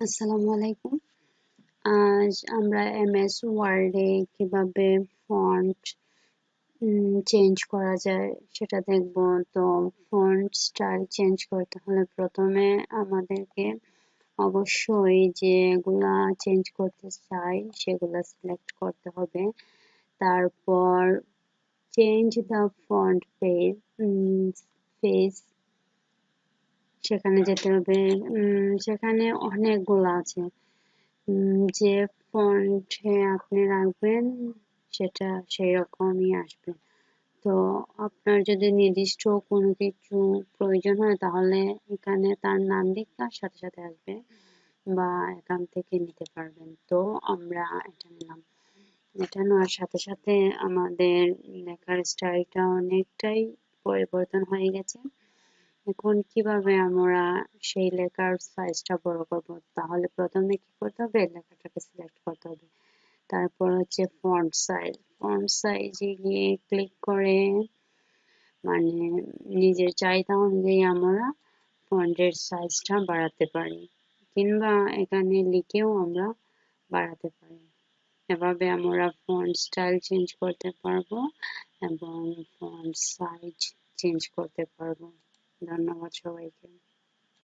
আসসালামু আলাইকুম। আজ আমরা এমএস ওয়ার্ডে কীভাবে ফন্ট চেঞ্জ করা যায় সেটা দেখব। তো ফন্ট স্টাইল চেঞ্জ করতে হলে প্রথমে আমাদেরকে অবশ্যই যেগুলা চেঞ্জ করতে চাই সেগুলা সিলেক্ট করতে হবে। তারপর change the font page page সেখানে যেতে হবে। সেখানে অনেকগুলো আছে। যে ফন্টে আপনি রাখবেন, সেটা সেই রকমই আসবে। তো আপনার যদি নির্দিষ্ট কোনো কিছু প্রয়োজন হয়, তাহলে এখানে তার নাম লিখার সাথে সাথে আসবে বা এখান থেকে নিতে পারবেন। তো আমরা এটা নিলাম। এটা নেওয়ার সাথে সাথে আমাদের লেখার স্টাইলটা অনেকটাই পরিবর্তন হয়ে গেছে। এখন কীভাবে আমরা সেই লেখার সাইজটা বড় করব? তাহলে প্রথমে কি করতে হবে? লেখাটাকে সিলেক্ট করতে হবে। তারপর হচ্ছে ফন্ট সাইজ ফন্ট সাইজে গিয়ে ক্লিক করে মানে নিজের চাহিদা অনুযায়ী আমরা ফন্টের সাইজটা বাড়াতে পারি। কিংবা এখানে লিখেও আমরা বাড়াতে পারি। এভাবে আমরা ফন্ট স্টাইল চেঞ্জ করতে পারব এবং ফন্ট সাইজ চেঞ্জ করতে পারব। ধন্যবাদ সবাইকে